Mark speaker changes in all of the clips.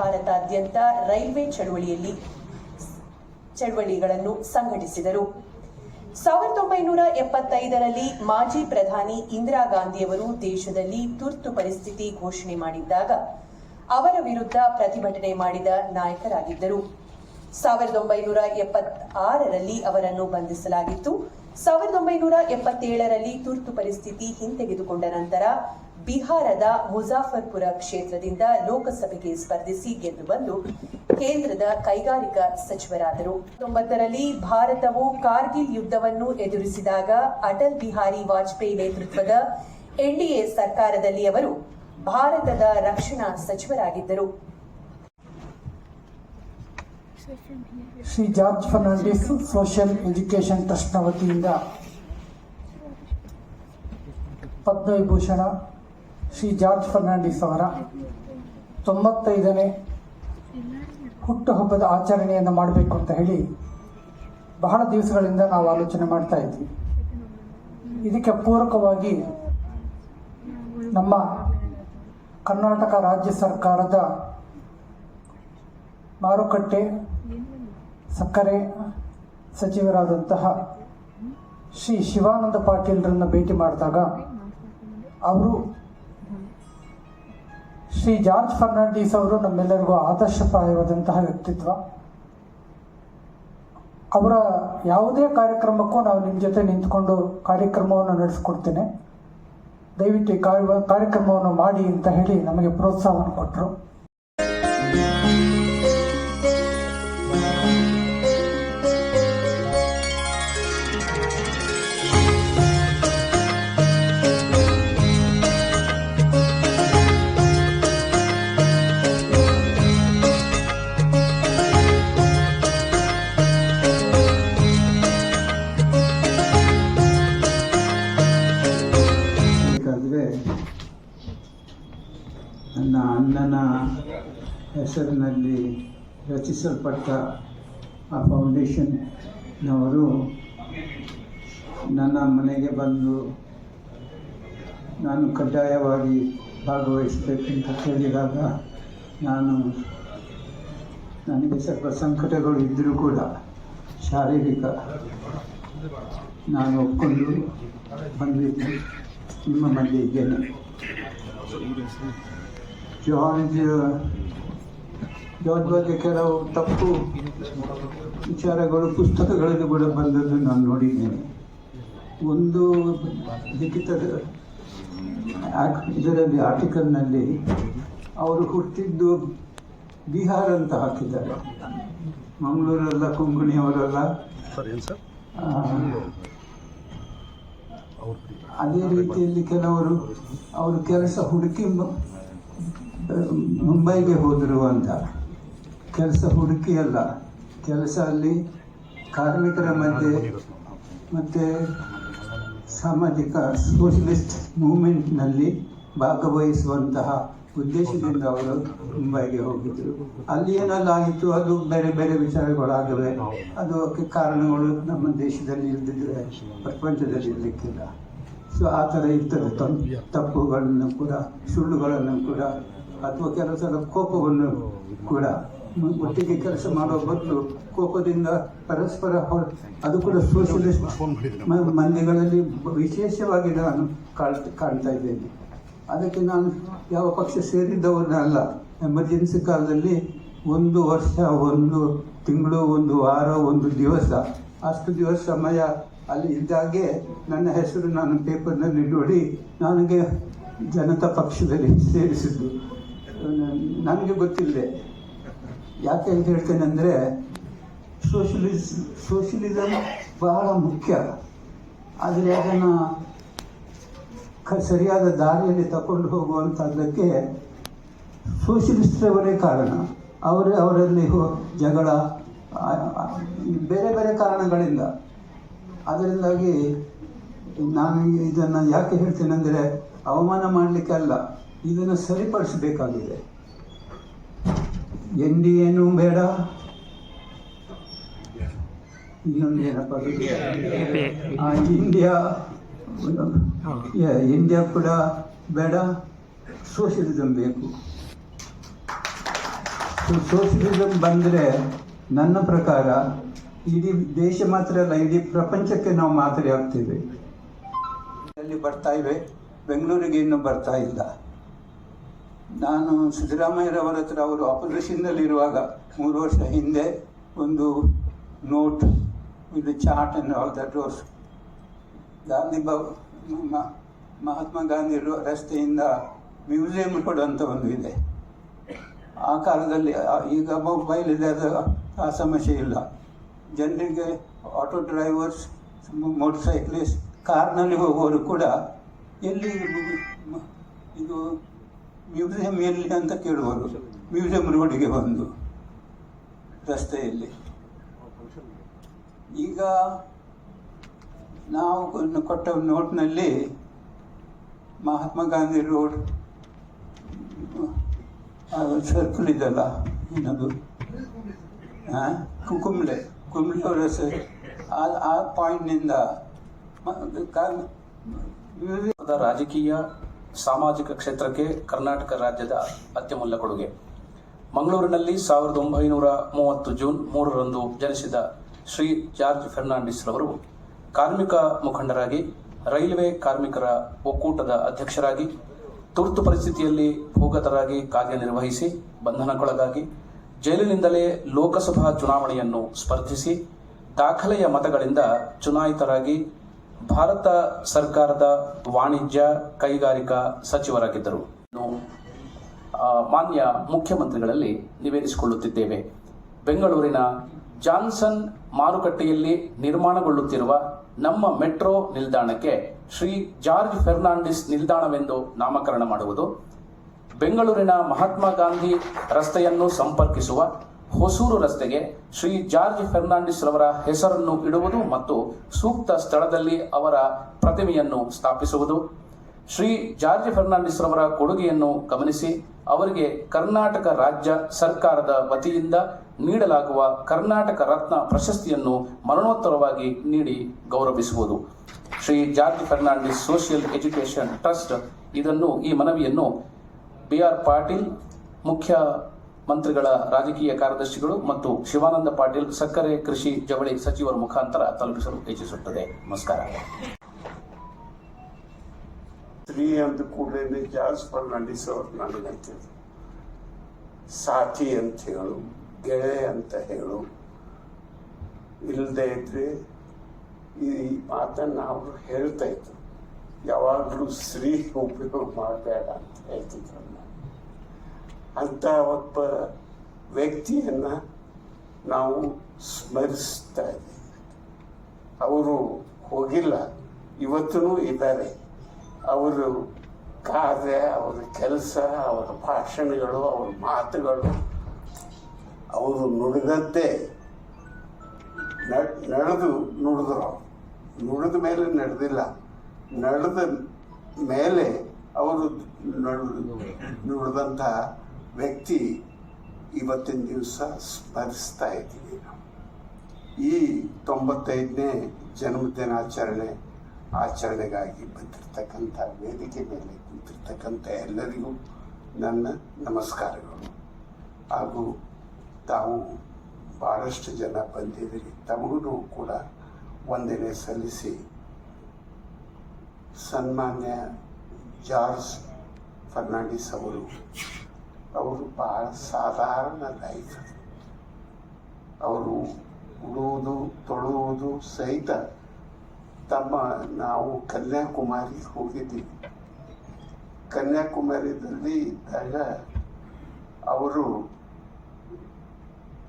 Speaker 1: ಭಾರತಾದ್ಯಂತ railway ಚಳುವಳಿಯಲ್ಲಿ ಚಳವಳಿಗಳನ್ನು ಸಂಘಟಿಸಿದರು. ಸಾವಿರದ ಒಂಬೈನೂರ ಎಪ್ಪತ್ತೈದರಲ್ಲಿ ಮಾಜಿ ಪ್ರಧಾನಿ ಇಂದಿರಾ ಗಾಂಧಿಯವರು ದೇಶದಲ್ಲಿ ತುರ್ತು ಪರಿಸ್ಥಿತಿ ಘೋಷಣೆ ಮಾಡಿದ್ದಾಗ ಅವರ ವಿರುದ್ಧ ಪ್ರತಿಭಟನೆ ಮಾಡಿದ ನಾಯಕರಾಗಿದ್ದರು. ಸಾವಿರದ ಒಂಬೈನೂರ ಎಪ್ಪತ್ತಾರರಲ್ಲಿ ಅವರನ್ನು ಬಂಧಿಸಲಾಗಿತ್ತು. ಸಾವಿರದ ಒಂಬೈನೂರ ಎಪ್ಪತ್ತೇಳರಲ್ಲಿ ತುರ್ತು ಪರಿಸ್ಥಿತಿ ಹಿಂತೆಗೆದುಕೊಂಡ ನಂತರ ಬಿಹಾರದ ಮುಜಾಫರ್ಪುರ ಕ್ಷೇತ್ರದಿಂದ ಲೋಕಸಭೆಗೆ ಸ್ಪರ್ಧಿಸಿ ಗೆದ್ದು ಬಂದು ಕೇಂದ್ರದ ಕೈಗಾರಿಕಾ ಸಚಿವರಾದರು. ತೊಂಬತ್ತರಲ್ಲಿ ಭಾರತವು ಕಾರ್ಗಿಲ್ ಯುದ್ಧವನ್ನು ಎದುರಿಸಿದಾಗ ಅಟಲ್ ಬಿಹಾರಿ ವಾಜಪೇಯಿ ನೇತೃತ್ವದ ಎನ್ಡಿಎ ಸರ್ಕಾರದಲ್ಲಿ ಅವರು ಭಾರತದ ರಕ್ಷಣಾ ಸಚಿವರಾಗಿದ್ದರು.
Speaker 2: Shri George Fernandes social education ಟ್ರಸ್ಟ್ನ ವತಿಯಿಂದ ಪದ್ಮವಿಭೂಷಣ ಶ್ರೀ ಜಾರ್ಜ್ ಫರ್ನಾಂಡಿಸ್ ಅವರ ತೊಂಬತ್ತೈದನೇ ಹುಟ್ಟುಹಬ್ಬದ ಆಚರಣೆಯನ್ನು ಮಾಡಬೇಕು ಅಂತ ಹೇಳಿ ಬಹಳ ದಿವಸಗಳಿಂದ ನಾವು ಆಲೋಚನೆ ಮಾಡ್ತಾ ಇದ್ವಿ. ಇದಕ್ಕೆ ಪೂರಕವಾಗಿ ನಮ್ಮ ಕರ್ನಾಟಕ ರಾಜ್ಯ ಸರ್ಕಾರದ ಮಾರುಕಟ್ಟೆ, ಸಕ್ಕರೆ ಸಚಿವರಾದಂತಹ ಶ್ರೀ ಶಿವಾನಂದ ಪಾಟೀಲ್ರನ್ನು ಭೇಟಿ ಮಾಡಿದಾಗ ಅವರು ಶ್ರೀ ಜಾರ್ಜ್ ಫರ್ನಾಂಡೀಸ್ ಅವರು ನಮ್ಮೆಲ್ಲರಿಗೂ ಆದರ್ಶಪ್ರಾಯವಾದಂತಹ ವ್ಯಕ್ತಿತ್ವ. ಅವರ ಯಾವುದೇ ಕಾರ್ಯಕ್ರಮಕ್ಕೂ ನಾವು ನಿಮ್ಮ ಜೊತೆ ನಿಂತ್ಕೊಂಡು ಕಾರ್ಯಕ್ರಮವನ್ನು ನಡೆಸ್ಕೊಡ್ತೇನೆ. ದಯವಿಟ್ಟು ಕಾರ್ಯ ಕಾರ್ಯಕ್ರಮವನ್ನು ಮಾಡಿ ಅಂತ ಹೇಳಿ ನಮಗೆ ಪ್ರೋತ್ಸಾಹವನ್ನು ಕೊಟ್ಟರು
Speaker 3: ಹೆಸರಿನಲ್ಲಿ ರಚಿಸಲ್ಪಟ್ಟ ಆ ಫೌಂಡೇಶನ್ನವರು ನನ್ನ ಮನೆಗೆ ಬಂದು ನಾನು ಕಡ್ಡಾಯವಾಗಿ ಭಾಗವಹಿಸಬೇಕಂತ ಕೇಳಿದಾಗ ನಾನು ನನಗೆ ಸ್ವಲ್ಪ ಸಂಕಟಗಳು ಇದ್ದರೂ ಕೂಡ ಶಾರೀರಿಕ ನಾನು ಒಪ್ಪಿಕೊಂಡು ಬಂದಿದ್ದೆ ನಿಮ್ಮ ಮಧ್ಯೆ ಇದ್ದೇನೆ. ಜಾರ್ಜ್ ಬಗ್ಗೆ ಕೆಲವು ತಪ್ಪು ವಿಚಾರಗಳು ಪುಸ್ತಕಗಳಲ್ಲಿ ಕೂಡ ಬಂದದ್ದು ನಾನು ನೋಡಿದ್ದೇನೆ. ಒಂದು ಲಿಖಿತದ ಇದರಲ್ಲಿ ಆರ್ಟಿಕಲ್ನಲ್ಲಿ ಅವರು ಹುಟ್ಟಿದ್ದು ಬಿಹಾರ ಅಂತ ಹಾಕಿದ್ದಾರೆ. ಮಂಗಳೂರಲ್ಲ ಕೊಂಕಣಿಯವರಲ್ಲ. ಅದೇ ರೀತಿಯಲ್ಲಿ ಕೆಲವರು ಅವರು ಕೆಲಸ ಹುಡುಕಿ ಮುಂಬೈಗೆ ಹೋದರು ಅಂತ. ಕೆಲಸ ಹುಡುಕಿ ಅಲ್ಲ. ಕೆಲಸ ಅಲ್ಲಿ ಕಾರ್ಮಿಕರ ಮಧ್ಯೆ ಮತ್ತು ಸಾಮಾಜಿಕ ಸೋಷಲಿಸ್ಟ್ ಮೂವ್ಮೆಂಟ್ನಲ್ಲಿ ಭಾಗವಹಿಸುವಂತಹ ಉದ್ದೇಶದಿಂದ ಅವರು ಮುಂಬೈಗೆ ಹೋಗಿದ್ದರು ಅಲ್ಲಿ ಏನಲ್ಲ ಆಗಿತ್ತು ಅದು ಬೇರೆ ಬೇರೆ ವಿಚಾರಗಳಾಗಿವೆ. ಅದು ಅದಕ್ಕೆ ಕಾರಣಗಳು ನಮ್ಮ ದೇಶದಲ್ಲಿ ಇಲ್ಲದಿದ್ದರೆ ಪ್ರಪಂಚದಲ್ಲಿ ಇರಲಿಕ್ಕಿಲ್ಲ. ಸೊ ಆ ಥರ ತಮ್- ತಪ್ಪುಗಳನ್ನು ಕೂಡ, ಸುಳ್ಳುಗಳನ್ನು ಕೂಡ, ಅಥವಾ ಕೆಲವು ಸಲ ಕೋಪವನ್ನು ಕೂಡ. ಒಟ್ಟಿಗೆ ಕೆಲಸ ಮಾಡೋ ಬದಲು ಕೋಪದಿಂದ ಪರಸ್ಪರ ಹೊರ ಅದು ಕೂಡ ಸೋಷಲಿಸ್ಟ್ ಮ- ಮಂದಿಗಳಲ್ಲಿ ವಿಶೇಷವಾಗಿ ನಾನು ಕಾಣ್ ಕಾಣ್ತಾ ಇದ್ದೇನೆ. ಅದಕ್ಕೆ ನಾನು ಯಾವ ಪಕ್ಷ ಸೇರಿದ್ದವನ್ನ ಅಲ್ಲ. ಎಮರ್ಜೆನ್ಸಿ ಕಾಲದಲ್ಲಿ ಒಂದು ವರ್ಷ, ಒಂದು ತಿಂಗಳು, ಒಂದು ವಾರ, ಒಂದು ದಿವಸ, ಅಷ್ಟು ದಿವಸ ಸಮಯ ಅಲ್ಲಿ ಇದ್ದಾಗೆ ನನ್ನ ಹೆಸರು ನಾನು ಪೇಪರ್ನಲ್ಲಿ ನೋಡಿ ನನಗೆ ಜನತಾ ಪಕ್ಷದಲ್ಲಿ ಸೇರಿಸಿದ್ದು. ನನಗೆ ಗೊತ್ತಿಲ್ಲದೆ ಯಾಕೆ ಅಂತ ಹೇಳ್ತೇನೆ ಅಂದರೆ ಸೋಷಲಿಸ್ ಸೋಷಲಿಸಮ್ ಬಹಳ ಮುಖ್ಯ. ಆದರೆ ಅದನ್ನು ಕ ಸರಿಯಾದ ದಾರಿಯಲ್ಲಿ ತಗೊಂಡು ಹೋಗುವಂಥದ್ದಕ್ಕೆ ಸೋಷಲಿಸ್ಟ್ರವರೇ ಕಾರಣ. ಅವರೇ, ಅವರಲ್ಲಿ ಜಗಳ ಬೇರೆ ಬೇರೆ ಕಾರಣಗಳಿಂದ. ಅದರಿಂದಾಗಿ ನಾನು ಇದನ್ನು ಯಾಕೆ ಹೇಳ್ತೇನೆ ಅಂದರೆ ಅವಮಾನ ಮಾಡಲಿಕ್ಕೆ ಅಲ್ಲ, ಇದನ್ನು ಸರಿಪಡಿಸಬೇಕಾಗಿದೆ. ಎನ್ ಏನು ಬೇಡ. ಇನ್ನೊಂದು ಏನಪ್ಪ ಇಂಡಿಯಾ ಇಂಡಿಯಾ ಕೂಡ ಬೇಡ. ಸೋಷಿಯಲಿಸಮ್ ಬೇಕು. ಸೋಷಿಯಲಿಸಮ್ ಬಂದರೆ ನನ್ನ ಪ್ರಕಾರ ಇಡೀ ದೇಶ ಮಾತ್ರ ಅಲ್ಲ ಇಡೀ ಪ್ರಪಂಚಕ್ಕೆ ನಾವು ಮಾದರಿ ಆಗ್ತೇವೆ. ಅಲ್ಲಿ ಬರ್ತಾ ಇವೆ. ಬೆಂಗಳೂರಿಗೆ ಇನ್ನೂ ಬರ್ತಾ ಇಲ್ಲ. ನಾನು ಸಿದ್ದರಾಮಯ್ಯರವರ ಹತ್ರ ಅವರು ಅಪೋಸಿಷನ್ನಲ್ಲಿರುವಾಗ ಮೂರು ವರ್ಷ ಹಿಂದೆ ಒಂದು ನೋಟ್ ಇದು chart and all that was Gandhi ಮ- ಮಹಾತ್ಮ ಗಾಂಧಿ ರಸ್ತೆಯಿಂದ ಮ್ಯೂಸಿಯಂ ಕೊಡುವಂಥ ಒಂದು ಇದೆ. ಆ ಕಾಲದಲ್ಲಿ ಈಗ ಮೊಬೈಲ್ ಇದೆ ಅದು ಆ ಸಮಸ್ಯೆ ಇಲ್ಲ. ಜನರಿಗೆ ಆಟೋ ಡ್ರೈವರ್ಸ್ ಮೋಟರ್ ಸೈಕ್ಲಿಸ್ಟ್ ಕಾರ್ನಲ್ಲಿ ಹೋಗುವವರು ಕೂಡ ಎಲ್ಲಿ ಇದು ಮ್ಯೂಸಿಯಂ ಎಲ್ಲಿ ಅಂತ ಕೇಳುವರು ಮ್ಯೂಸಿಯಂ ರೋಡಿಗೆ ಬಂದು ರಸ್ತೆಯಲ್ಲಿ. ಈಗ ನಾವು ಕೊಟ್ಟ ನೋಟ್ನಲ್ಲಿ ಮಹಾತ್ಮ ಗಾಂಧಿ ರೋಡ್ ಸರ್ಕಲ್ ಇದೆಲ್ಲ ಏನದು? ಕುಂಬ್ಳೆ ಕುಂಬ್ಳೆ ಅವರ ಆ ಪಾಯಿಂಟ್ನಿಂದ
Speaker 4: ರಾಜಕೀಯ ಸಾಮಾಜಿಕ ಕ್ಷೇತ್ರಕ್ಕೆ ಕರ್ನಾಟಕ ರಾಜ್ಯದ ಅತ್ಯಮೂಲ್ಯ ಕೊಡುಗೆ. ಮಂಗಳೂರಿನಲ್ಲಿ ಸಾವಿರದ ಒಂಬೈನೂರ ಮೂವತ್ತು ಜೂನ್ ಮೂರರಂದು ಜನಿಸಿದ ಶ್ರೀ ಜಾರ್ಜ್ ಫೆರ್ನಾಂಡಿಸ್ ರವರು ಕಾರ್ಮಿಕ ಮುಖಂಡರಾಗಿ, ರೈಲ್ವೆ ಕಾರ್ಮಿಕರ ಒಕ್ಕೂಟದ ಅಧ್ಯಕ್ಷರಾಗಿ, ತುರ್ತು ಪರಿಸ್ಥಿತಿಯಲ್ಲಿ ಭೂಗತರಾಗಿ ಕಾರ್ಯನಿರ್ವಹಿಸಿ, ಬಂಧನಕ್ಕೊಳಗಾಗಿ ಜೈಲಿನಿಂದಲೇ ಲೋಕಸಭಾ ಚುನಾವಣೆಯನ್ನು ಸ್ಪರ್ಧಿಸಿ, ದಾಖಲೆಯ ಮತಗಳಿಂದ ಚುನಾಯಿತರಾಗಿ ಭಾರತ ಸರ್ಕಾರದ ವಾಣಿಜ್ಯ ಕೈಗಾರಿಕಾ ಸಚಿವರಾಗಿದ್ದರು. ಮಾನ್ಯ ಮುಖ್ಯಮಂತ್ರಿಗಳಲ್ಲಿ ನಿವೇದಿಸಿಕೊಳ್ಳುತ್ತಿದ್ದೇವೆ. ಬೆಂಗಳೂರಿನ ಜಾನ್ಸನ್ ಮಾರುಕಟ್ಟೆಯಲ್ಲಿ ನಿರ್ಮಾಣಗೊಳ್ಳುತ್ತಿರುವ ನಮ್ಮ ಮೆಟ್ರೋ ನಿಲ್ದಾಣಕ್ಕೆ ಶ್ರೀ ಜಾರ್ಜ್ ಫೆರ್ನಾಂಡಿಸ್ ನಿಲ್ದಾಣವೆಂದು ನಾಮಕರಣ ಮಾಡುವುದು, ಬೆಂಗಳೂರಿನ ಮಹಾತ್ಮ ಗಾಂಧಿ ರಸ್ತೆಯನ್ನು ಸಂಪರ್ಕಿಸುವ ಹೊಸೂರು ರಸ್ತೆಗೆ ಶ್ರೀ ಜಾರ್ಜ್ ಫೆರ್ನಾಂಡಿಸ್ ರವರ ಹೆಸರನ್ನು ಇಡುವುದು ಮತ್ತು ಸೂಕ್ತ ಸ್ಥಳದಲ್ಲಿ ಅವರ ಪ್ರತಿಮೆಯನ್ನು ಸ್ಥಾಪಿಸುವುದು. ಶ್ರೀ ಜಾರ್ಜ್ ಫೆರ್ನಾಂಡಿಸ್ ರವರ ಕೊಡುಗೆಯನ್ನು ಗಮನಿಸಿ, ಅವರಿಗೆ ಕರ್ನಾಟಕ ರಾಜ್ಯ ಸರ್ಕಾರದ ವತಿಯಿಂದ ನೀಡಲಾಗುವ ಕರ್ನಾಟಕ ರತ್ನ ಪ್ರಶಸ್ತಿಯನ್ನು ಮರಣೋತ್ತರವಾಗಿ ನೀಡಿ ಗೌರವಿಸುವುದು. Shri George Fernandes social education trust ಇದನ್ನು ಈ ಮನವಿಯನ್ನು ಬಿ ಆರ್ ಪಾಟೀಲ್, ಮುಖ್ಯ ಮಂತ್ರಿಗಳ ರಾಜಕೀಯ ಕಾರ್ಯದರ್ಶಿಗಳು ಮತ್ತು ಶಿವಾನಂದ ಪಾಟೀಲ್ ಸಕ್ಕರೆ ಕೃಷಿ ಜವಳಿ ಸಚಿವರ ಮುಖಾಂತರ ತಲುಪಿಸಲು ಇಚ್ಛಿಸುತ್ತದೆ. ನಮಸ್ಕಾರ.
Speaker 5: ಸ್ತ್ರೀ ಅಂದ ಕೂಡಲೇ ಜಾರ್ಜ್ ಫರ್ನಾಂಡಿಸ್ ಅವರು ನನಗಂತಿದ್ರು ಸಾಥಿ ಅಂತ ಹೇಳು, ಗೆಳೆ ಅಂತ ಹೇಳು. ಇಲ್ಲದೆ ಇದ್ರೆ ಈ ಮಾತನ್ನು ಅವರು ಹೇಳ್ತಾ ಇದ್ರು. ಯಾವಾಗಲೂ ಸ್ತ್ರೀ ಉಪಯೋಗ ಮಾಡಬೇಡ ಅಂತ ಹೇಳ್ತಿದ್ರು ಅಂತ ಒಬ್ಬ ವ್ಯಕ್ತಿಯನ್ನ ನಾವು ಸ್ಮರಿಸ್ತಾ ಇದ್ದೀವಿ. ಅವರು ಹೋಗಿಲ್ಲ ಇವತ್ತೂ ಇದ್ದಾರೆ. ಅವರು ಕಾರ್ಯ, ಅವರ ಕೆಲಸ, ಅವರ ಭಾಷಣಗಳು, ಅವರ ಮಾತುಗಳು, ಅವರು ನುಡಿದಂತೆ ನಡೆದು ನುಡಿದ್ರು. ನುಡಿದ ಮೇಲೆ ನಡೆದಿಲ್ಲ. ನಡೆದ ಮೇಲೆ ಅವರು ನುಡಿದಂಥ ವ್ಯಕ್ತಿ ಇವತ್ತಿನ ದಿವಸ ಸ್ಮರಿಸ್ತಾ ಇದ್ದೀವಿ ನಾವು. ಈ ತೊಂಬತ್ತೈದನೇ ಜನ್ಮದಿನಾಚರಣೆ ಆಚರಣೆಗಾಗಿ ಬಂದಿರತಕ್ಕಂಥ ವೇದಿಕೆ ಮೇಲೆ ಕುಂತಿರ್ತಕ್ಕಂಥ ಎಲ್ಲರಿಗೂ ನನ್ನ ನಮಸ್ಕಾರಗಳು. ಹಾಗೂ ತಾವು ಭಾಳಷ್ಟು ಜನ ಬಂದಿದ್ದೀರಿ. ತಮಗೂ ಕೂಡ ವಂದನೆ ಸಲ್ಲಿಸಿ ಸನ್ಮಾನ್ಯ ಜಾರ್ಜ್ ಫರ್ನಾಂಡಿಸ್ ಅವರು ಅವರು ಭಾಳ ಸಾಧಾರಣ ಲೈಫ್ ಅವರು ಉಡುವುದು ತೊಳುವುದು ಸಹಿತ ತಮ್ಮ ನಾವು ಕನ್ಯಾಕುಮಾರಿ ಹೋಗಿದ್ದೀವಿ ಕನ್ಯಾಕುಮಾರಿದಲ್ಲಿ ಇದ್ದಾಗ ಅವರು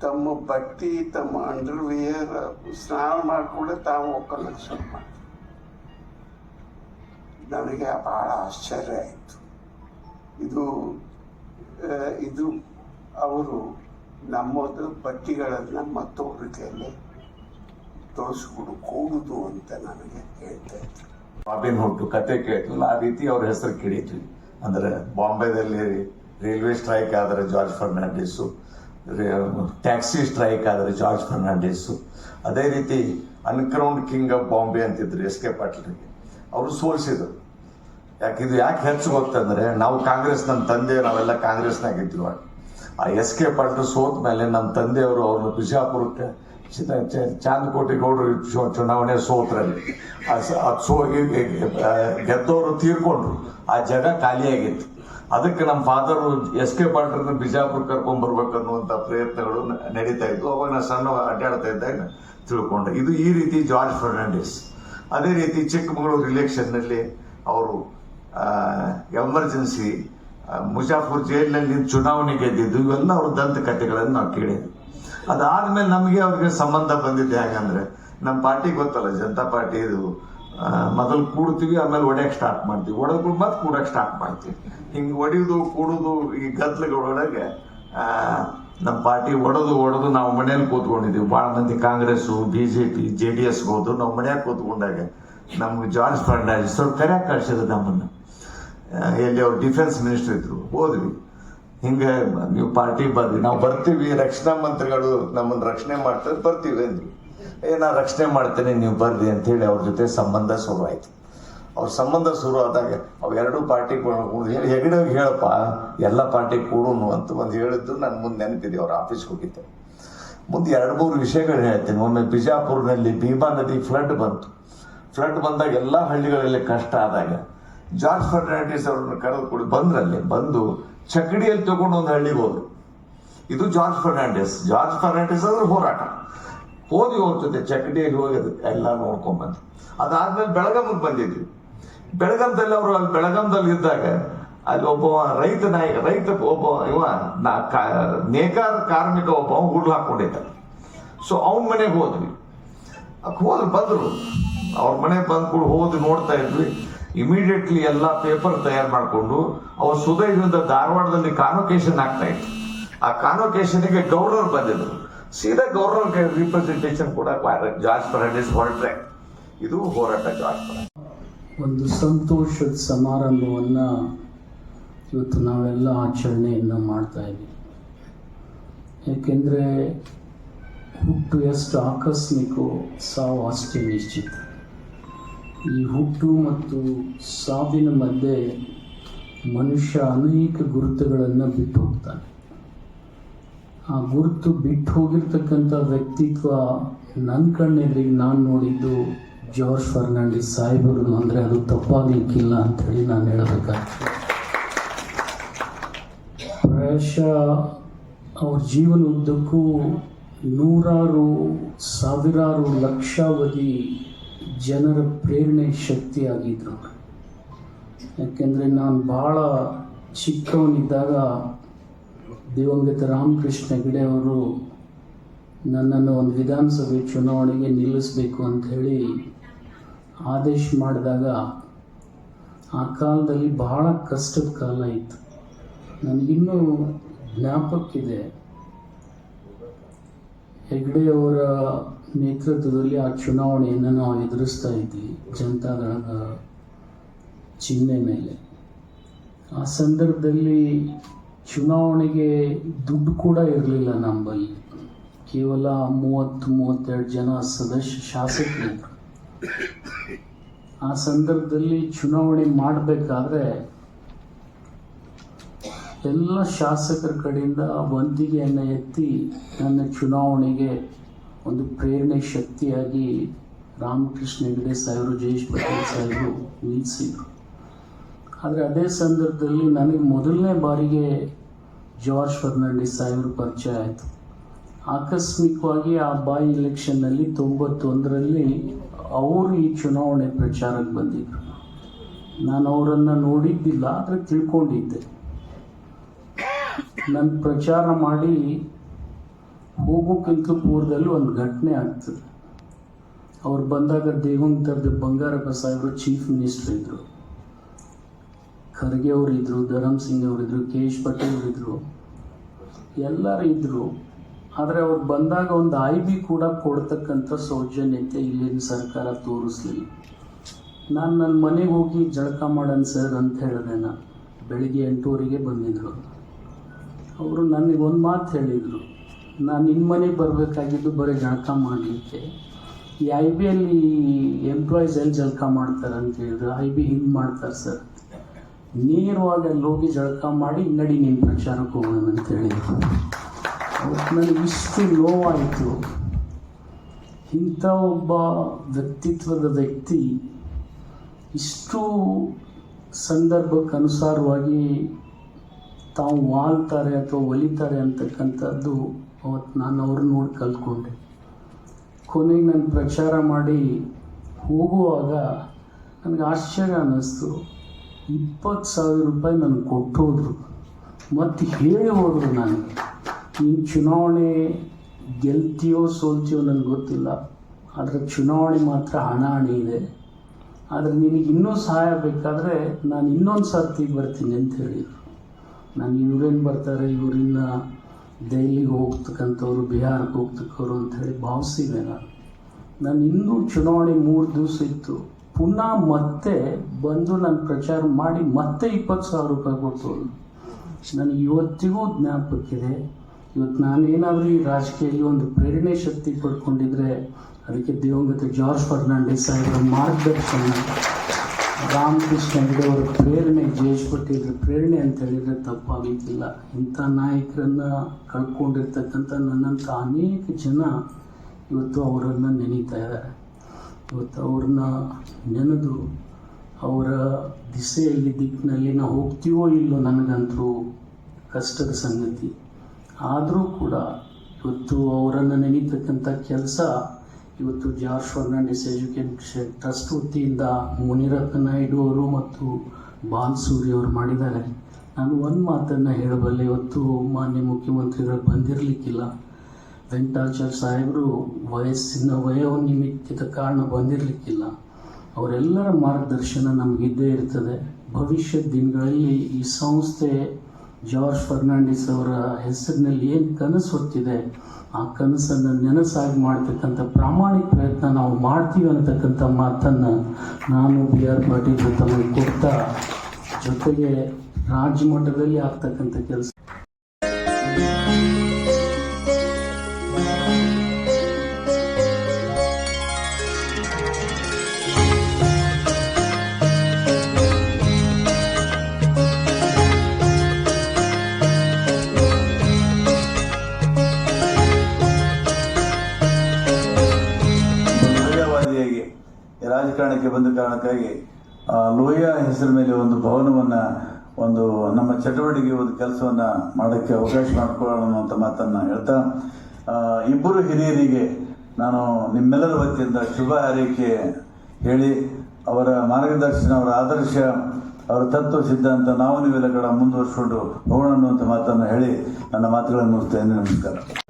Speaker 5: ತಮ್ಮ ಬಟ್ಟಿ, ತಮ್ಮ ಅಂಡರ್ವಿಯರ್ ಸ್ನಾನ ಮಾಡಿಕೊಂಡೆ ತಾವು ಒಕ್ಕಲಕ್ಷಣ ಮಾಡಿದ್ರು ನನಗೆ ಭಾಳ ಆಶ್ಚರ್ಯ ಆಯಿತು. ಇದು ಇದು ಅವರು ನಮ್ಮದು ಪಟ್ಟಿಗಳನ್ನು ಮತ್ತೊಬ್ಬರ ಕೈಯಲ್ಲಿ ತೋರಿಸ್ಕೊಂಡು ಕೂಡುದು ಅಂತ ನನಗೆ ಹೇಳ್ತಾ ಇದ್ರು.
Speaker 6: ರಾಬಿನ್ ಹುಡ್ ಕತೆ ಕೇಳ್ತು ಆ ರೀತಿ ಅವ್ರ ಹೆಸರು ಕೇಳಿದ್ವಿ ಅಂದ್ರೆ ಬಾಂಬೆದಲ್ಲಿ ರೈಲ್ವೆ ಸ್ಟ್ರೈಕ್ ಆದರೆ ಜಾರ್ಜ್ ಫರ್ನಾಂಡಿಸು ಟ್ಯಾಕ್ಸಿ ಸ್ಟ್ರೈಕ್ ಆದರೆ ಜಾರ್ಜ್ ಫರ್ನಾಂಡಿಸ್. ಅದೇ ರೀತಿ ಅನ್ಕ್ರೌಂಡ್ ಕಿಂಗ್ ಆಫ್ ಬಾಂಬೆ ಅಂತಿದ್ರು ಎಸ್ ಕೆ ಪಾಟೀಲ್ ಅವರು ಸೋಲಿಸಿದರು. ಯಾಕೆ ಇದು ಯಾಕೆ ಹೆಚ್ಚು ಗೊತ್ತಂದ್ರೆ ನಾವು ಕಾಂಗ್ರೆಸ್ ನಮ್ಮ ತಂದೆ, ನಾವೆಲ್ಲ ಕಾಂಗ್ರೆಸ್ನಾಗ ಇದ್ವಿ ಆ ಎಸ್ ಕೆ ಪಾಟೀಲ್ ಸೋತ ಮೇಲೆ ನಮ್ಮ ತಂದೆಯವರು ಅವ್ರನ್ನ ಬಿಜಾಪುರಕ್ಕೆ ಚಾಂದಕೋಟೆ ಗೌಡರು ಚುನಾವಣೆ ಸೋತ್ರಲ್ಲಿ. ಆ ಸ- ಗೆದ್ದವರು ತೀರ್ಕೊಂಡ್ರು. ಆ ಜಾಗ ಖಾಲಿಯಾಗಿತ್ತು. ಅದಕ್ಕೆ ನಮ್ಮ ಫಾದರು ಎಸ್ ಕೆ ಪಾಟೀಲ್ನ ಬಿಜಾಪುರ ಕರ್ಕೊಂಡ್ ಬರ್ಬೇಕು ಅನ್ನುವಂಥ ಪ್ರಯತ್ನಗಳು ನಡೀತಾ ಇದ್ವು. ಅವಾಗ ನಾನು ಸಣ್ಣ ಅಡ್ಡಾಡ್ತಾ ಇದ್ದಾಗ ತಿಳ್ಕೊಂಡೆ. ಇದು ಈ ರೀತಿ ಜಾರ್ಜ್ ಫರ್ನಾಂಡಿಸ್. ಅದೇ ರೀತಿ ಚಿಕ್ಕಮಗಳೂರು ಇಲೆಕ್ಷನ್ನಲ್ಲಿ ಅವರು ಎಮರ್ಜೆನ್ಸಿ ಮುಜಾಫರ್ ಜೈಲಿನಲ್ಲಿ ಚುನಾವಣೆ ಗೆದ್ದಿದ್ದು, ಇವೆಲ್ಲ ಅವ್ರ ದಂತಕಥೆಗಳನ್ನು ನಾವು ಕೇಳಿದ್ವಿ. ಅದಾದ್ಮೇಲೆ ನಮಗೆ ಅವ್ರಿಗೆ ಸಂಬಂಧ ಬಂದಿದ್ದು ಹೇಗಂದ್ರೆ ನಮ್ಮ ಪಾರ್ಟಿ ಗೊತ್ತಲ್ಲ, ಜನತಾ ಪಾರ್ಟಿ ಇದು ಮೊದಲು ಕೂಡ್ತೀವಿ, ಆಮೇಲೆ ಒಡೆಯಕ್ಕೆ ಸ್ಟಾರ್ಟ್ ಮಾಡ್ತೀವಿ. ಒಡೆದು ಮತ್ತೆ ಕೂಡಕ್ಕೆ ಸ್ಟಾರ್ಟ್ ಮಾಡ್ತೀವಿ. ಹಿಂಗೆ ಒಡೆಯುದು, ಕೂಡುದು, ಈ ಗದ್ದಲಗಳೊಳಗೆ ನಮ್ಮ ಪಾರ್ಟಿ ಒಡೆದು ಒಡೆದು ನಾವು ಮನೇಲಿ ಕೂತ್ಕೊಂಡಿದ್ದೀವಿ. ಭಾಳ ಮಂದಿ Congress B J P J D ಎಸ್ಗೆ ಹೋದ್ರು, ನಾವು ಮನ್ಯಾಗ ಕೂತ್ಕೊಂಡಾಗ ನಮ್ಗೆ ಜಾರ್ಜ್ ಫರ್ನಾಂಡಿಸ್, ಅವ್ರು ಕರೆಯಾಗಿ ಕಳ್ಸಿದ್ರು ನಮ್ಮನ್ನು. ಎಲ್ಲಿ ಅವ್ರು ಡಿಫೆನ್ಸ್ ಮಿನಿಸ್ಟರ್ ಇದ್ರು, ಹೋದ್ವಿ. ಹಿಂಗೆ ನೀವು ಪಾರ್ಟಿ ಬರ್ರಿ, ನಾವು ಬರ್ತೀವಿ, ರಕ್ಷಣಾ ಮಂತ್ರಿಗಳು ನಮ್ಮನ್ನು ರಕ್ಷಣೆ ಮಾಡ್ತಾರೆ, ಬರ್ತೀವಿ ಅಂದ್ವಿ ಏ, ನಾ ರಕ್ಷಣೆ ಮಾಡ್ತೇನೆ, ನೀವು ಬರ್ರಿ ಅಂತೇಳಿ ಅವ್ರ ಜೊತೆ ಸಂಬಂಧ ಶುರು ಆಯ್ತು. ಅವ್ರ ಸಂಬಂಧ ಶುರು ಆದಾಗ ಅವು ಎರಡೂ ಪಾರ್ಟಿ ಹೆಗಡೆ ಹೇಳಪ್ಪ, ಎಲ್ಲ ಪಾರ್ಟಿ ಕೂಡುನು ಅಂತ ಒಂದು ಹೇಳಿದ್ದು ನನ್ನ ಮುಂದೆ ನೆನಪಿದೆ, ಅವ್ರ ಆಫೀಸ್ಗೆ ಹೋಗಿದ್ದೆ. ಮುಂದೆ ಎರಡು ಮೂರು ವಿಷಯಗಳು ಹೇಳ್ತೀನಿ. ಒಮ್ಮೆ ಬಿಜಾಪುರ್ನಲ್ಲಿ ಭೀಮಾ ನದಿ ಫ್ಲಡ್ ಬಂತು. ಫ್ಲಡ್ ಬಂದಾಗ ಎಲ್ಲ ಹಳ್ಳಿಗಳಲ್ಲಿ ಕಷ್ಟ ಆದಾಗ ಜಾರ್ಜ್ ಫರ್ನಾಂಡಿಸ್ ಅವ್ರನ್ನ ಕರೆದುಕೊಂಡು ಕೂಡ, ಬಂದ್ರಲ್ಲಿ, ಬಂದು ಚಕಡಿಯಲ್ಲಿ ತಗೊಂಡು ಒಂದು ಹಳ್ಳಿಗೆ ಹೋದ್ರು. ಇದು ಜಾರ್ಜ್ ಫರ್ನಾಂಡಿಸ್. ಜಾರ್ಜ್ ಫರ್ನಾಂಡಿಸ್ ಅಂದ್ರೆ ಹೋರಾಟ. ಹೋದ್ವಿ ಹೋಗ್ತದೆ ಚಕಡಿಯಲ್ಲಿ ಹೋಗಿ ಎಲ್ಲ ನೋಡ್ಕೊಂಡ್ಬಂದು ಅದಾದ್ಮೇಲೆ ಬೆಳಗಾವಿಗೆ ಬಂದಿದ್ವಿ. ಬೆಳಗಾಂದಲ್ಲಿ ಅವರು ಅಲ್ಲಿ ಬೆಳಗಾಂದಲ್ಲಿ ಇದ್ದಾಗ ಅಲ್ಲಿ ಒಬ್ಬ ರೈತ ನಾಯಕ ರೈತ ಒಬ್ಬ ಇವ ನೇಕಾರ ಕಾರ್ಮಿಕ ಒಬ್ಬ ಗುಡ್ಲು ಹಾಕೊಂಡಿದ್ದ ಸೊ ಅವನ ಮನೆಗೆ ಹೋದ್ವಿ. ಹೋದ್ರು, ಬಂದ್ರು. ಅವ್ರ ಮನೆಗೆ ಬಂದ್ ಕೂಡ ಹೋಗಿ ನೋಡ್ತಾ ಇದ್ವಿ. ಇಮಿಡಿಯೇಟ್ಲಿ ಎಲ್ಲ ಪೇಪರ್ ತಯಾರು ಮಾಡಿಕೊಂಡು ಅವರು ಸುದೈದಿಂದ ಧಾರವಾಡದಲ್ಲಿ ಕಾನ್ವೊಕೇಶನ್ ಆಗ್ತಾ ಇತ್ತು. ಆ ಕಾನ್ವೊಕೇಶನ್ಗೆ ಗೌರ್ನರ್ ಬಂದಿದ್ರು. ಸೀದಾ ಗೌರ್ನರ್ಗೆ ರಿಪ್ರೆಸೆಂಟೇಷನ್ ಕೂಡ ಜಾರ್ಜ್ ಫರ್ನಾಂಡಿಸ್ ಹೊರಟ್ರೆ. ಇದು ಹೋರಾಟ ಜಾರ್ಜ್ ಫರ್ನಾಂಡಿಸ್
Speaker 7: ಒಂದು ಸಂತೋಷದ ಸಮಾರಂಭವನ್ನು ಇವತ್ತು ನಾವೆಲ್ಲ ಆಚರಣೆಯನ್ನು ಮಾಡ್ತಾ ಇದ್ದೀವಿ. ಏಕೆಂದರೆ ಹುಟ್ಟು ಎಷ್ಟು ಆಕಸ್ಮಿಕೋ ಸಾವು ಅಷ್ಟೇ ನಿಶ್ಚಿತ. ಈ ಹುಟ್ಟು ಮತ್ತು ಸಾವಿನ ಮಧ್ಯೆ ಮನುಷ್ಯ ಅನೇಕ ಗುರುತುಗಳನ್ನು ಬಿಟ್ಟು ಹೋಗ್ತಾನೆ. ಆ ಗುರುತು ಬಿಟ್ಟು ಹೋಗಿರ್ತಕ್ಕಂಥ ವ್ಯಕ್ತಿತ್ವ ನನ್ನ ಕಣ್ಣೆದುರಿಗೆ ನಾನು ನೋಡಿದ್ದು ಜಾರ್ಜ್ ಫರ್ನಾಂಡಿಸ್ ಸಾಹೇಬರು ಅಂದರೆ ಅದು ತಪ್ಪಾಗಲಿಕ್ಕಿಲ್ಲ ಅಂಥೇಳಿ ನಾನು ಹೇಳಬೇಕಾಗ್ತದೆ. ಪ್ರಾಯಶಃ ಅವ್ರ ಜೀವನ ಉದ್ದಕ್ಕೂ ನೂರಾರು, ಸಾವಿರಾರು ಲಕ್ಷಾವಧಿ ಜನರ ಪ್ರೇರಣೆ ಶಕ್ತಿಯಾಗಿದ್ದರು ಯಾಕೆಂದರೆ ನಾನು ಭಾಳ ಚಿಕ್ಕವನಿದ್ದಾಗ ದಿವಂಗತ ರಾಮಕೃಷ್ಣ ಹೆಗಡೆ ಅವರು ನನ್ನನ್ನು ಒಂದು ವಿಧಾನಸಭೆ ಚುನಾವಣೆಗೆ ನಿಲ್ಲಿಸಬೇಕು ಅಂತ ಹೇಳಿ ಆದೇಶ ಮಾಡಿದಾಗ ಆ ಕಾಲದಲ್ಲಿ ಬಹಳ ಕಷ್ಟದ ಕಾಲ ಇತ್ತು. ನನಗಿನ್ನೂ ಜ್ಞಾಪಕ್ಕಿದೆ ಹೆಗ್ಡೆಯವರ ನೇತೃತ್ವದಲ್ಲಿ ಆ ಚುನಾವಣೆಯನ್ನು ನಾವು ಎದುರಿಸ್ತಾ ಇದ್ವಿ, ಜನತಾದಳದ ಚಿಹ್ನೆ ಮೇಲೆ. ಆ ಸಂದರ್ಭದಲ್ಲಿ ಚುನಾವಣೆಗೆ ದುಡ್ಡು ಕೂಡ ಇರಲಿಲ್ಲ ನಮ್ಮಲ್ಲಿ. ಕೇವಲ ಮೂವತ್ತು, ಮೂವತ್ತೆರಡು ಜನ ಸದಸ್ಯ ಶಾಸಕರು ಆ ಸಂದರ್ಭದಲ್ಲಿ ಚುನಾವಣೆ ಮಾಡಬೇಕಾದ್ರೆ ಎಲ್ಲ ಶಾಸಕರ ಕಡೆಯಿಂದ ವಂತಿಗೆಯನ್ನು ಎತ್ತಿ ನನ್ನ ಚುನಾವಣೆಗೆ ಒಂದು ಪ್ರೇರಣೆ ಶಕ್ತಿಯಾಗಿ ರಾಮಕೃಷ್ಣ ಹೆಗಡೆ ಸಾಹೇಬರು ಜಯೇಶ್ ಪಟೇಲ್ ಸಾಹೇಬರು ನಿಲ್ಲಿಸಿದರು ಆದರೆ ಅದೇ ಸಂದರ್ಭದಲ್ಲಿ ನನಗೆ ಮೊದಲನೇ ಬಾರಿಗೆ ಜಾರ್ಜ್ ಫರ್ನಾಂಡಿಸ್ ಸಾಹೇಬರು ಪರಿಚಯ ಆಯಿತು. ಆಕಸ್ಮಿಕವಾಗಿ ಆ ಬಾಯಿ ಎಲೆಕ್ಷನ್ನಲ್ಲಿ ತೊಂಬತ್ತೊಂದರಲ್ಲಿ ಅವರು ಈ ಚುನಾವಣೆ ಪ್ರಚಾರಕ್ಕೆ ಬಂದಿದ್ದರು ನಾನು ಅವರನ್ನು ನೋಡಿದ್ದಿಲ್ಲ, ಆದರೆ ತಿಳ್ಕೊಂಡಿದ್ದೆ. ನಾನು ಪ್ರಚಾರ ಮಾಡಿ ಹೋಗೋಕ್ಕಿಂತ ಪೂರ್ವದಲ್ಲಿ ಒಂದು ಘಟನೆ ಆಗ್ತದೆ. ಅವ್ರು ಬಂದಾಗ ದೇವಂತರದ ಬಂಗಾರಪ್ಪ ಸಾಹೇಬರು ಚೀಫ್ ಮಿನಿಸ್ಟರ್ ಇದ್ದರು ಖರ್ಗೆ ಅವರಿದ್ದರು ಧರಮ್ ಸಿಂಗ್ ಅವರಿದ್ದರು ಕೆ ಎಚ್ ಪಟೇಲ್ ಅವರಿದ್ದರು ಎಲ್ಲರೂ ಇದ್ದರು ಆದರೆ ಅವ್ರು ಬಂದಾಗ ಒಂದು ಐ ಬಿ ಕೂಡ ಕೊಡ್ತಕ್ಕಂಥ ಸೌಜನ್ಯತೆ ಇಲ್ಲಿನ ಸರ್ಕಾರ ತೋರಿಸ್ಲಿಲ್ಲ. ನಾನು ನನ್ನ ಮನೆಗೆ ಹೋಗಿ ಜಳಕ ಮಾಡೋಣ ಸರ್ ಅಂತ ಹೇಳಿದೆ ನಾನು. ಬೆಳಿಗ್ಗೆ ಎಂಟೂವರೆಗೆ ಬಂದಿದ್ದರು ಅವರು ನನಗೆ ಒಂದು ಮಾತು ಹೇಳಿದರು. ನಾನು ನಿಮ್ಮ ಮನೆಗೆ ಬರಬೇಕಾಗಿದ್ದು ಬರೀ ಜಳಕ ಮಾಡಲಿಕ್ಕೆ. ಈ ಐ ಬಿಯಲ್ಲಿ ಎಂಪ್ಲಾಯೀಸ್ ಎಲ್ಲಿ ಜಳಕ ಮಾಡ್ತಾರೆ ಅಂತ ಹೇಳಿದ್ರು ಐ ಬಿ ಹಿಂಗೆ ಮಾಡ್ತಾರೆ ಸರ್. ನೇರವಾಗಿ ಅಲ್ಲಿ ಹೋಗಿ ಜಳಕ ಮಾಡಿ ನಡಿ ನಿಮ್ಮ ಪ್ರಚಾರಕ್ಕೆ ಹೋಗೋಣ ಅವತ್ತು ನನಗೆ ಇಷ್ಟು ನೋವಾಯಿತು. ಇಂಥ ಒಬ್ಬ ವ್ಯಕ್ತಿತ್ವದ ವ್ಯಕ್ತಿ ಇಷ್ಟು ಸಂದರ್ಭಕ್ಕೆ ಅನುಸಾರವಾಗಿ ತಾವು ವಾಲ್ತಾರೆ ಅಥವಾ ಒಲಿತಾರೆ ಅಂತಕ್ಕಂಥದ್ದು ಅವತ್ತು ನಾನು ಅವ್ರನ್ನ ನೋಡಿ ಕಲ್ತ್ಕೊಂಡೆ. ಕೊನೆಗೆ ನಾನು ಪ್ರಚಾರ ಮಾಡಿ ಹೋಗುವಾಗ ನನಗೆ ಆಶ್ಚರ್ಯ ಅನ್ನಿಸ್ತು. ಇಪ್ಪತ್ತು ಸಾವಿರ ರೂಪಾಯಿ ನನಗೆ ಕೊಟ್ಟು ಹೋದರು ಮತ್ತು ಹೇಳಿ ಹೋದರು ನನಗೆ ನೀನು ಚುನಾವಣೆ ಗೆಲ್ತೀಯೋ ಸೋಲ್ತೀಯೋ ನನಗೆ ಗೊತ್ತಿಲ್ಲ. ಆದರೆ ಚುನಾವಣೆ ಮಾತ್ರ ಹಣ ಹಣಿ ಇದೆ. ಆದರೆ ನಿನಗೆ ಇನ್ನೂ ಸಹಾಯ ಬೇಕಾದರೆ ನಾನು ಇನ್ನೊಂದು ಸರ್ತಿ ಬರ್ತೀನಿ ಅಂತ ಹೇಳಿದರು. ನಾನು ಇವ್ರೇನು ಬರ್ತಾರೆ? ಇವರಿನ್ನ ದೆಹಲಿಗೆ ಹೋಗ್ತಕ್ಕಂಥವ್ರು, ಬಿಹಾರಕ್ಕೆ ಹೋಗ್ತಕ್ಕವರು ಅಂತ ಹೇಳಿ ಭಾವಿಸಿದೆ ನಾನು. ನಾನು ಇನ್ನೂ ಚುನಾವಣೆ ಮೂರು ದಿವಸ ಇತ್ತು. ಪುನಃ ಮತ್ತೆ ಬಂದು ನಾನು ಪ್ರಚಾರ ಮಾಡಿ ಮತ್ತೆ ಇಪ್ಪತ್ತು ಸಾವಿರ ರೂಪಾಯಿ ಕೊಟ್ಟು ನನಗೆ ಇವತ್ತಿಗೂ ಜ್ಞಾಪಕ್ಕಿದೆ ಇವತ್ತು ನಾನೇನಾದರೂ ಈ ರಾಜಕೀಯದಲ್ಲಿ ಒಂದು ಪ್ರೇರಣೆ ಶಕ್ತಿ ಪಡ್ಕೊಂಡಿದ್ರೆ ಅದಕ್ಕೆ ದಿವಂಗತ ಜಾರ್ಜ್ ಫರ್ನಾಂಡಿಸ್ ಸಾಹೇಬರ ಮಾರ್ಗದರ್ಶನ ರಾಮಕೃಷ್ಣ ಅವರ ಪ್ರೇರಣೆ ಜಯೇಶ್ ಪಟೇಲ್ರ ಪ್ರೇರಣೆ ಅಂತ ಹೇಳಿದ್ರೆ ತಪ್ಪಾಗಲಿಕ್ಕಿಲ್ಲ ಇಂಥ ನಾಯಕರನ್ನು ಕಳ್ಕೊಂಡಿರ್ತಕ್ಕಂಥ ನನ್ನಂಥ ಅನೇಕ ಜನ ಇವತ್ತು ಅವರನ್ನು ನೆನೀತಾ ಇದ್ದಾರೆ. ಇವತ್ತು ಅವ್ರನ್ನ ನೆನೆದು ಅವರ ದಿಸೆಯಲ್ಲಿ ದಿಕ್ಕಿನಲ್ಲಿ ನಾವು ಹೋಗ್ತೀವೋ ಇಲ್ಲೋ ನನಗಂತೂ ಕಷ್ಟದ ಸಂಗತಿ. ಆದರೂ ಕೂಡ ಇವತ್ತು ಅವರನ್ನು ನೆನೀತಕ್ಕಂಥ ಕೆಲಸ ಇವತ್ತು ಜಾರ್ಜ್ ಫರ್ನಾಂಡಿಸ್ ಎಜುಕೇಷನ್ ಟ್ರಸ್ಟ್ ವತಿಯಿಂದ ಮುನಿರತ್ನ ನಾಯ್ಡು ಅವರು ಮತ್ತು ಬಾಲ್ಸೂರಿ ಅವರು ಮಾಡಿದ್ದಾರೆ. ನಾನು ಒಂದು ಮಾತನ್ನು ಹೇಳಬಲ್ಲೆ, ಇವತ್ತು ಮಾನ್ಯ ಮುಖ್ಯಮಂತ್ರಿಗಳು ಬಂದಿರಲಿಕ್ಕಿಲ್ಲ. ವೆಂಕಟಾಚಾರ್ಯ ಸಾಹೇಬರು ವಯಸ್ಸಿನ ವಯೋನಿಮಿತ್ತದ ಕಾರಣ ಬಂದಿರಲಿಕ್ಕಿಲ್ಲ. ಅವರೆಲ್ಲರ ಮಾರ್ಗದರ್ಶನ ನಮಗಿದ್ದೇ ಇರ್ತದೆ. ಭವಿಷ್ಯದ ದಿನಗಳಲ್ಲಿ ಈ ಸಂಸ್ಥೆ ಜಾರ್ಜ್ ಫರ್ನಾಂಡಿಸ್ ಅವರ ಹೆಸರಿನಲ್ಲಿ ಏನು ಕನಸು ಹೊತ್ತಿದೆ ಆ ಕನಸನ್ನು ನೆನಸಾಗಿ ಮಾಡ್ತಕ್ಕಂಥ ಪ್ರಾಮಾಣಿಕ ಪ್ರಯತ್ನ ನಾವು ಮಾಡ್ತೀವಿ ಅನ್ನತಕ್ಕಂಥ ಮಾತನ್ನು ನಾನು ಬಿ ಆರ್ ಪಾಟೀಲ್ ತಮಗೆ ಕೊಡ್ತಾ ಜೊತೆಗೆ ರಾಜ್ಯ ಮಟ್ಟದಲ್ಲಿ ಆಗ್ತಕ್ಕಂಥ ಕೆಲಸ.
Speaker 8: ರಾಜಕಾರಣಕ್ಕೆ ಬಂದ ಕಾರಣಕ್ಕಾಗಿ ಲೋಹಿಯಾ ಹೆಸರು ಮೇಲೆ ಒಂದು ಭವನವನ್ನು, ಒಂದು ನಮ್ಮ ಚಟುವಟಿಕೆ ಒಂದು ಕೆಲಸವನ್ನು ಮಾಡೋಕ್ಕೆ ಅವಕಾಶ ಮಾಡಿಕೊಳ್ಳೋಣ ಅಂತ ಮಾತನ್ನು ಹೇಳ್ತಾ ಇಬ್ಬರು ಹಿರಿಯರಿಗೆ ನಾನು ನಿಮ್ಮೆಲ್ಲರ ವತಿಯಿಂದ ಶುಭ ಹಾರೈಕೆ ಹೇಳಿ, ಅವರ ಮಾರ್ಗದರ್ಶನ, ಅವರ ಆದರ್ಶ, ಅವರ ತತ್ವ ಸಿದ್ಧಾಂತ ನಾವು ನೀವೆಲ್ಲ ಕಡೆ ಮುಂದುವರಿಸಿಕೊಂಡು ಹೋಗೋಣ ಅನ್ನುವಂಥ ಮಾತನ್ನು ಹೇಳಿ ನನ್ನ ಮಾತುಗಳನ್ನು ಮುಗಿಸ್ತೇನೆ. ನಮಸ್ಕಾರ.